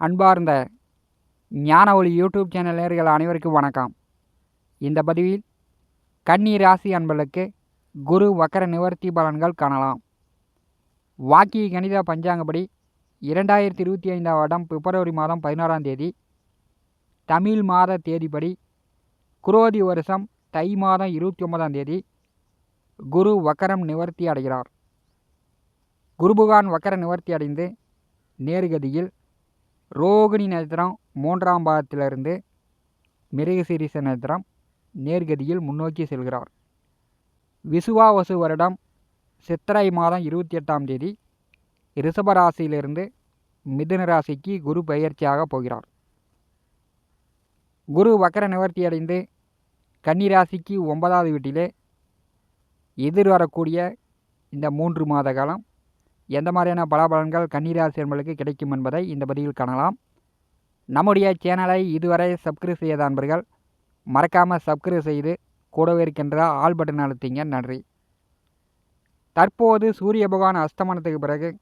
அன்பார்ந்த ஞான ஒளி யூடியூப் சேனல் நேர்கள் அனைவருக்கும் வணக்கம். இந்த பதிவில் கன்னி ராசி அன்பர்களுக்கு குரு வக்கர நிவர்த்தி பலன்கள் காணலாம். வாக்கிய கணித பஞ்சாங்கப்படி இரண்டாயிரத்தி இருபத்தி ஐந்தாம் வருடம் பிப்ரவரி மாதம் பதினாறாம் தேதி தமிழ் மாத தேதிப்படி குரோதி வருஷம் தை மாதம் இருபத்தி ஒன்பதாம் தேதி குரு வக்கரம் நிவர்த்தி அடைகிறார். குருபுகான் வக்கர நிவர்த்தி அடைந்து நேர்கதியில் ரோகிணி நட்சத்திரம் மூன்றாம் பாதத்திலிருந்து மிருகசீரிச நட்சத்திரம் நேர்கதியில் முன்னோக்கி செல்கிறார். விசுவாவசு வருடம் சித்திரை மாதம் இருபத்தி எட்டாம் தேதி ரிஷபராசியிலிருந்து மிதுன ராசிக்கு குரு பயிற்சியாக போகிறார். குரு வக்கர நிவர்த்தி அடைந்து கன்னிராசிக்கு ஒன்பதாவது வீட்டிலே எதிர்வரக்கூடிய இந்த மூன்று மாத காலம் எந்த மாதிரியான பலாபலன்கள் கன்னிராசி என்பதற்கு கிடைக்கும் என்பதை இந்த பதிவில் காணலாம். நம்முடைய சேனலை இதுவரை சப்ஸ்கிரைப் செய்யாத அன்பர்கள் மறக்காமல் சப்ஸ்கிரைப் செய்து கூடவே இருக்கின்ற ஆல் பட்டன் அழுத்திங்க. நன்றி. தற்போது சூரிய பகவான் அஸ்தமனத்துக்கு பிறகு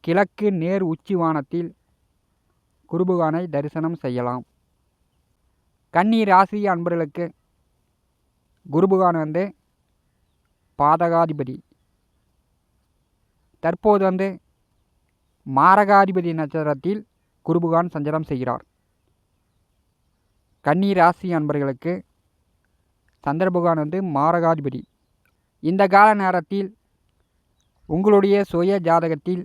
கிழக்கு நேர் உச்சி வானத்தில் குருபகானை தரிசனம் செய்யலாம். கன்னி ராசி அன்பர்களுக்கு குருபகான் வந்து பாதகாதிபதி. தற்போது வந்து மாரகாதிபதி நட்சத்திரத்தில் குருபகான் சஞ்சாரம் செய்கிறார். கன்னி ராசி அன்பர்களுக்கு சந்திரபகான் வந்து மாரகாதிபதி. இந்த கால நேரத்தில் உங்களுடைய சுய ஜாதகத்தில்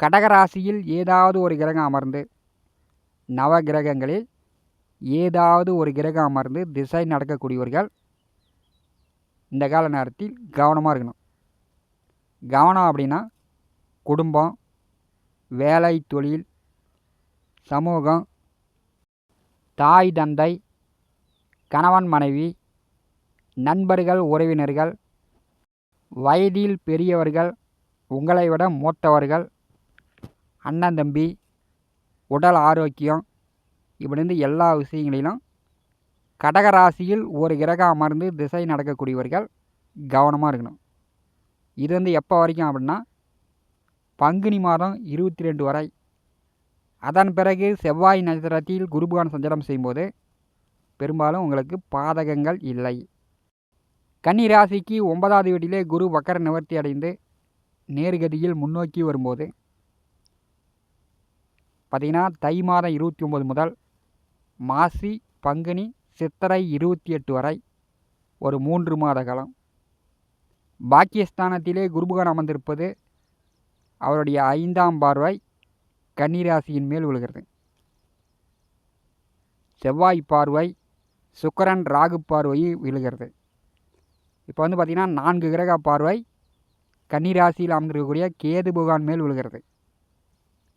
கடகராசியில் ஏதாவது ஒரு கிரகம் அமர்ந்து நவ கிரகங்களில் ஏதாவது ஒரு கிரகம் அமர்ந்து திசை நடக்கக்கூடியவர்கள் இந்த கால நேரத்தில் கவனமாக இருக்கணும். கவனம் அப்படின்னா குடும்பம் வேலை தொழில் சமூகம் தாய் தந்தை கணவன் மனைவி நண்பர்கள் உறவினர்கள் வயதில் பெரியவர்கள் உங்களை விட மூத்தவர்கள் அண்ணன் தம்பி உடல் ஆரோக்கியம் இப்படிந்து எல்லா விஷயங்களிலும் கடகராசியில் ஒரு கிரகம் அமர்ந்து திசை நடக்கக்கூடியவர்கள் கவனமாக இருக்கணும். இது வந்து எப்போ வரைக்கும் அப்படின்னா பங்குனி மாதம் இருபத்தி ரெண்டு வரை. அதன் பிறகு செவ்வாய் நட்சத்திரத்தில் குருபகான் சஞ்சாரம் செய்யும்போது பெரும்பாலும் உங்களுக்கு பாதகங்கள் இல்லை. கன்னி ராசிக்கு ஒன்பதாவது வீட்டிலே குரு வக்கர நிவர்த்தி அடைந்து நேர்கதியில் முன்னோக்கி வரும்போது பார்த்திங்கன்னா தை மாதம் இருபத்தி ஒம்பது முதல் மாசி பங்குனி சித்திரை இருபத்தி எட்டு வரை ஒரு மூன்று மாத காலம். பாக்கியஸ்தானத்திலே குருபகான் அமர்ந்திருப்பது அவருடைய ஐந்தாம் பார்வை கன்னிராசியின் மேல் விழுகிறது. செவ்வாய் பார்வை சுக்கரன் ராகு பார்வையும் விழுகிறது. இப்போ வந்து பார்த்திங்கன்னா நான்கு கிரக பார்வை கன்னிராசியில் அமர்ந்திருக்கக்கூடிய கேது புகான் மேல் விழுகிறது.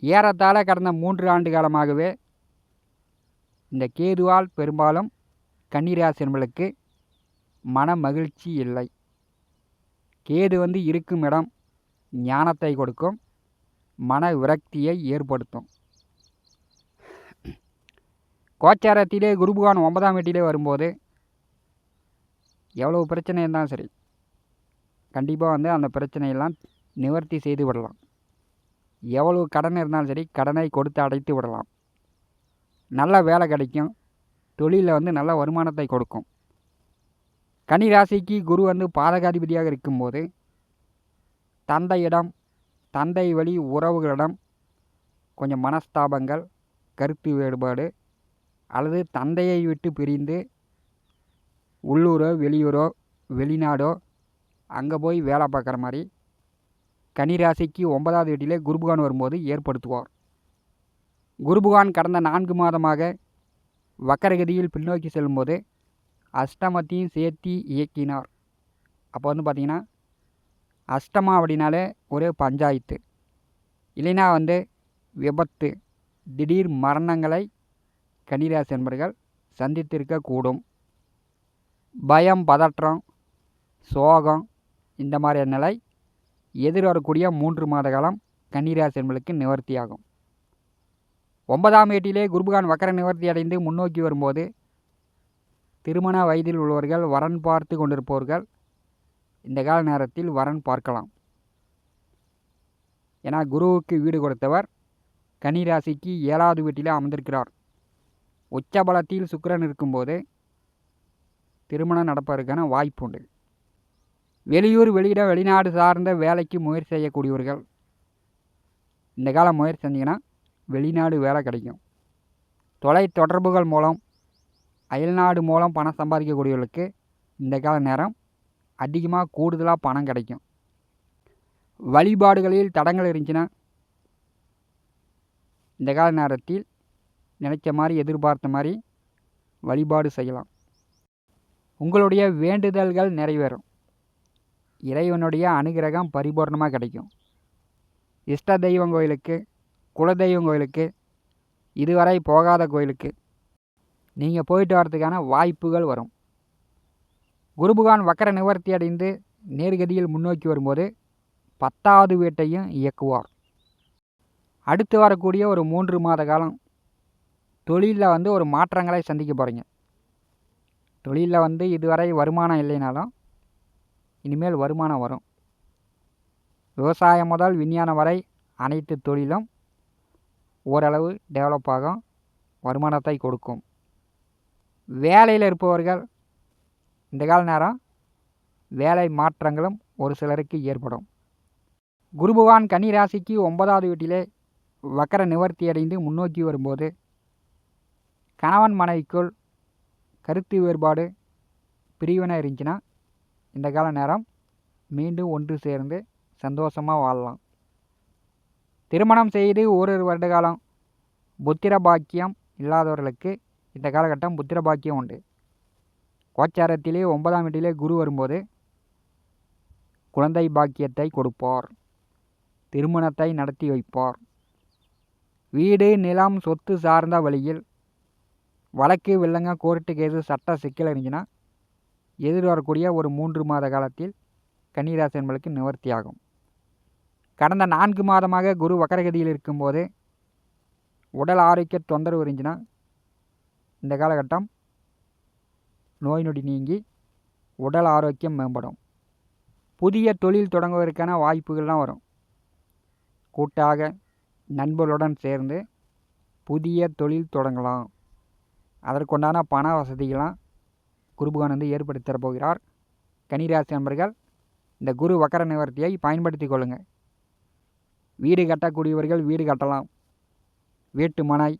ஏறத்தாழ கடந்த மூன்று ஆண்டு காலமாகவே இந்த கேதுவால் பெரும்பாலும் கன்னிராசி என்பளுக்கு மன மகிழ்ச்சி இல்லை. கேது வந்து இருக்கும் இடம் ஞானத்தை கொடுக்கும் மன விரக்தியை ஏற்படுத்தும். கோச்சாரத்திலே குருபகான் ஒன்பதாம் வீட்டிலே வரும்போது எவ்வளோ பிரச்சனை இருந்தாலும் சரி கண்டிப்பாக வந்து அந்த பிரச்சனையெல்லாம் நிவர்த்தி செய்து விடலாம். எவ்வளோ கடன் இருந்தாலும் சரி கடனை கொடுத்து அடைத்து விடலாம். நல்ல வேலை கிடைக்கும். தொழிலில் வந்து நல்ல வருமானத்தை கொடுக்கும். கனி ராசிக்கு குரு வந்து பாதகாதிபதியாக இருக்கும்போது தந்தையிடம் தந்தை வழி உறவுகளிடம் கொஞ்சம் மனஸ்தாபங்கள் கருத்து வேறுபாடு அல்லது தந்தையை விட்டு பிரிந்து உள்ளூரோ வெளியூரோ வெளிநாடோ அங்கே போய் வேலை பார்க்குற மாதிரி கன்னிராசிக்கு ஒன்பதாவது வீட்டிலே குருபுகான் வரும்போது ஏற்படுத்துவார். குருபுகான் கடந்த நான்கு மாதமாக வக்கரகதியில் பின்னோக்கி செல்லும்போது அஷ்டமத்தையும் சேர்த்தி இயக்கினார். அப்போ வந்து பார்த்திங்கன்னா அஷ்டமா அப்படின்னாலே ஒரு பஞ்சாயத்து. இல்லைனா வந்து விபத்து திடீர் மரணங்களை கன்னிராசி என்பர்கள் சந்தித்திருக்கக்கூடும் பயம் பதற்றம் சோகம் இந்த மாதிரியான நிலை எதிர்வரக்கூடிய மூன்று மாத காலம் கன்னிராசி என்பளுக்கு நிவர்த்தியாகும். ஒன்பதாம் வீட்டிலே குருபகான் வக்கர நிவர்த்தி அடைந்து முன்னோக்கி வரும்போது திருமண வயதில் உள்ளவர்கள் வரன் பார்த்து கொண்டிருப்பவர்கள் இந்த கால நேரத்தில் வரன் பார்க்கலாம். ஏன்னா குருவுக்கு வீடு கொடுத்தவர் கன்னிராசிக்கு ஏழாவது வீட்டில் அமர்ந்திருக்கிறார். உச்சபலத்தில் சுக்கரன் இருக்கும்போது திருமணம் நடப்பதற்கான வாய்ப்பு உண்டு வெளியூர் வெளியிட வெளிநாடு சார்ந்த வேலைக்கு முயற்சி செய்யக்கூடியவர்கள். இந்த காலம் முயற்சி செஞ்சிங்கன்னா வெளிநாடு வேலை கிடைக்கும். தொலை தொடர்புகள் மூலம் அயல்நாடு மூலம் பணம் சம்பாதிக்கக்கூடியவர்களுக்கு இந்த கால நேரம் அதிகமாக கூடுதலாக பணம் கிடைக்கும். வழிபாடுகளில் தடங்கள் இருந்துச்சுன்னா இந்த கால நேரத்தில் நினைச்ச மாதிரி எதிர்பார்த்த மாதிரி வழிபாடு செய்யலாம். உங்களுடைய வேண்டுதல்கள் நிறைவேறும். இறைவனுடைய அனுகிரகம் பரிபூர்ணமாக கிடைக்கும். இஷ்ட தெய்வம் கோயிலுக்கு குலதெய்வம் கோயிலுக்கு இதுவரை போகாத கோயிலுக்கு நீங்கள் போயிட்டு வரதுக்கான வாய்ப்புகள் வரும். குருபகான் வக்கர நிவர்த்தி அடைந்து நேர்கதியில் முன்னோக்கி வரும்போது பத்தாவது வீட்டையும் இயக்குவார். அடுத்து வரக்கூடிய ஒரு மூன்று மாத காலம் தொழிலில் வந்து ஒரு மாற்றங்களை சந்திக்க போகிறீங்க தொழிலில் வந்து இதுவரை வருமானம் இல்லைனாலும் இனிமேல் வருமானம் வரும். விவசாயம் முதல் விஞ்ஞானம் வரை அனைத்து தொழிலும் ஓரளவு டெவலப் ஆகும் வருமானத்தை கொடுக்கும். வேலையில் இருப்பவர்கள் இந்த கால நேரம் வேலை மாற்றங்களும் ஒரு சிலருக்கு ஏற்படும். குருபகவான் கன்னி ராசிக்கு ஒன்பதாவது வீட்டிலே வக்கர நிவர்த்தி அடைந்து முன்னோக்கி வரும்போது கணவன் மனைவிக்குள் கருத்து வேறுபாடு பிரிவினை இருந்துச்சுன்னா இந்த கால நேரம் மீண்டும் ஒன்று சேர்ந்து சந்தோஷமாக வாழலாம். திருமணம் செய்து ஓரிரு வருட காலம் புத்திர பாக்கியம் இல்லாதவர்களுக்கு இந்த காலகட்டம் புத்திர பாக்கியம் உண்டு. கோச்சாரத்திலே ஒன்பதாம் வீட்டிலே குரு வரும்போது குழந்தை பாக்கியத்தை கொடுப்பார். திருமணத்தை நடத்தி வைப்பார். வீடு நிலம் சொத்து சார்ந்த வழியில் வழக்கு வில்லங்க கோர்ட்டு கேது சட்ட சிக்கல் இருந்துச்சுன்னா எதிர்வரக்கூடிய ஒரு மூன்று மாத காலத்தில் கன்னிராசி என்பதற்கு நிவர்த்தியாகும். கடந்த நான்கு மாதமாக குரு வக்கரகதியில் இருக்கும்போது உடல் ஆரோக்கிய தொந்தரவு இருந்துச்சுன்னா இந்த காலகட்டம் நோய் நொடி நீங்கி உடல் ஆரோக்கியம் மேம்படும். புதிய தொழில் தொடங்குவதற்கான வாய்ப்புகள்லாம் வரும். கூட்டாக நண்பர்களுடன் சேர்ந்து புதிய தொழில் தொடங்கலாம். அதற்குண்டான பண வசதிகளாம் குருபகவான் வந்து ஏற்படுத்தி தரப்போகிறார். கனிராசி நண்பர்கள் இந்த குரு வக்கர நிவர்த்தியை பயன்படுத்தி கொள்ளுங்கள் வீடு கட்டக்கூடியவர்கள் வீடு கட்டலாம். வீட்டு மனை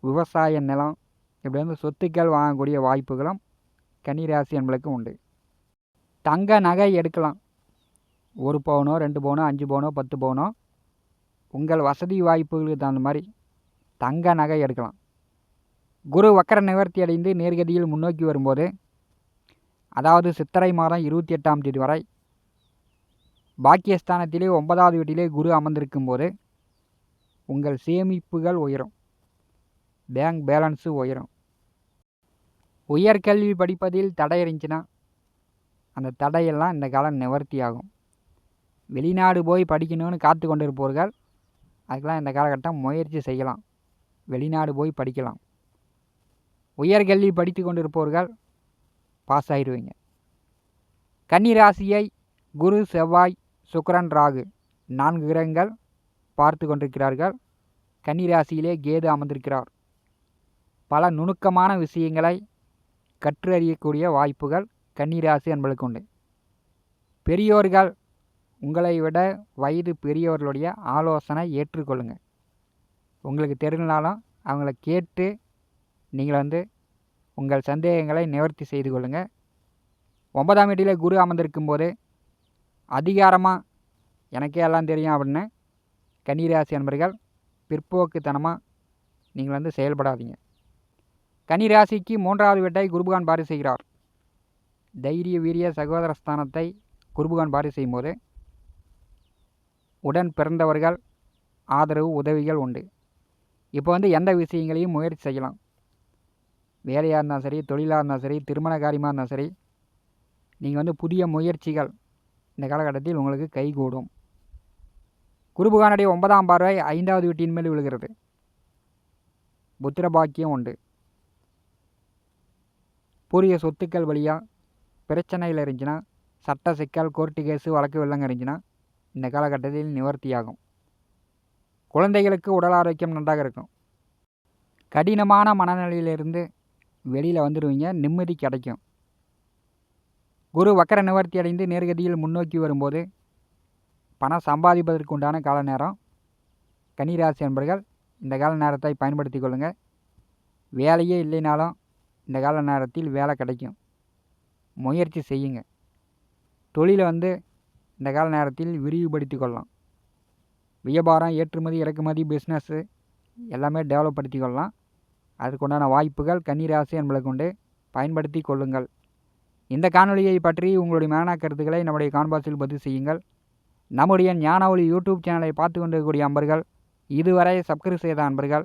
விவசாய நிலம் இப்படி வந்து சொத்துக்கள் வாங்கக்கூடிய வாய்ப்புகளும் கன்னிராசி என்பளுக்கு உண்டு. தங்க நகை எடுக்கலாம். ஒரு பவுனோ ரெண்டு பவுனோ அஞ்சு பவுனோ பத்து பவுனோ உங்கள் வசதி வாய்ப்புகளுக்கு தகுந்த மாதிரி தங்க நகை எடுக்கலாம். குரு வக்கர நிவர்த்தி அடைந்து நேர்கதியில் முன்னோக்கி வரும்போது அதாவது சித்திரை மாதம் இருபத்தி எட்டாம் தேதி வரை பாக்கியஸ்தானத்திலே ஒன்பதாவது வீட்டிலே குரு அமர்ந்திருக்கும் போது உங்கள் சேமிப்புகள் உயரும். பேங்க் பேலன்ஸு உயரும். உயர்கல்வி படிப்பதில் தடை இருந்துச்சுன்னா அந்த தடையெல்லாம் இந்த காலம் நிவர்த்தி ஆகும். வெளிநாடு போய் படிக்கணும்னு காத்து கொண்டு இருப்பவர்கள் அதுக்கெல்லாம் இந்த காலகட்டம் முயற்சி செய்யலாம். வெளிநாடு போய் படிக்கலாம். உயர்கல்வி படித்து கொண்டிருப்பவர்கள் பாஸ் ஆகிடுவீங்க கன்னிராசியை குரு செவ்வாய் சுக்கரன் ராகு நான்கு கிரகங்கள் பார்த்து கொண்டிருக்கிறார்கள். கன்னிராசியிலே கேது அமர்ந்திருக்கிறார். பல நுணுக்கமான விஷயங்களை கற்று அறியக்கூடிய வாய்ப்புகள் கன்னிராசி என்பளுக்கு உண்டு. பெரியோர்கள் உங்களை விட வயது பெரியவர்களுடைய ஆலோசனை ஏற்றுக்கொள்ளுங்கள். உங்களுக்கு தெரிஞ்சாலும் அவங்கள கேட்டு நீங்கள் வந்து உங்கள் சந்தேகங்களை நிவர்த்தி செய்து கொள்ளுங்கள். ஒன்பதாம் வீட்டில் குரு அமர்ந்திருக்கும் போது அதிகாரமாக எனக்கே எல்லாம் தெரியும் அப்படின்னு கன்னிராசி அன்பர்கள் பிற்போக்குத்தனமாக நீங்கள் வந்து செயல்படாதீங்க. கன்னிராசிக்கு மூன்றாவது வீட்டை குருபகான் பாரி செய்கிறார். தைரிய வீரிய சகோதர ஸ்தானத்தை குருபகான் பாரி செய்யும்போது உடன் பிறந்தவர்கள் ஆதரவு உதவிகள் உண்டு. இப்போ வந்து எந்த விஷயங்களையும் முயற்சி செய்யலாம். வேலையாக இருந்தாலும் சரி தொழிலாக இருந்தாலும் சரி திருமண காரியமாக இருந்தாலும் சரி நீங்கள் வந்து புதிய முயற்சிகள் இந்த காலகட்டத்தில் உங்களுக்கு கைகூடும். குருபகானுடைய ஒன்பதாம் பார்வை ஐந்தாவது வீட்டின் மேல் விழுகிறது. புத்திர பாக்கியம் உண்டு. பூரிய சொத்துக்கள் வழியாக பிரச்சனையில் இருந்துச்சுன்னா சட்ட சிக்கல் கோர்ட்டு கேஸு வழக்கு வெள்ளங்க இருந்துச்சுன்னா இந்த காலகட்டத்தில் நிவர்த்தியாகும். குழந்தைகளுக்கு உடல் ஆரோக்கியம் நன்றாக இருக்கும். கடினமான மனநிலையிலிருந்து வெளியில் வந்துடுவீங்க நிம்மதி கிடைக்கும். குரு வக்கர நிவர்த்தி அடைந்து நேர்கதியில் முன்னோக்கி வரும்போது பணம் சம்பாதிப்பதற்கு உண்டான கால நேரம். கன்னிராசி என்பர்கள் இந்த கால நேரத்தை பயன்படுத்தி கொள்ளுங்கள் வேலையே இல்லைனாலும் இந்த கால நேரத்தில் வேலை கிடைக்கும். முயற்சி செய்யுங்க. தொழிலை வந்து இந்த கால நேரத்தில் விரிவுபடுத்தி கொள்ளலாம். வியாபாரம் ஏற்றுமதி இறக்குமதி பிஸ்னஸ்ஸு எல்லாமே டெவலப் படுத்தி கொள்ளலாம். அதற்குண்டான வாய்ப்புகள் கன்னிராசி என்பதை கொண்டு பயன்படுத்தி கொள்ளுங்கள். இந்த காணொலியை பற்றி உங்களுடைய மேனா கருத்துக்களை நம்முடைய கான்பாஸில் பதிவு செய்யுங்கள். நம்முடைய ஞானவழி யூடியூப் சேனலை பார்த்து கொண்டிருக்கக்கூடிய அன்பர்கள் இதுவரை சப்ஸ்கிரைப் செய்த அன்பர்கள்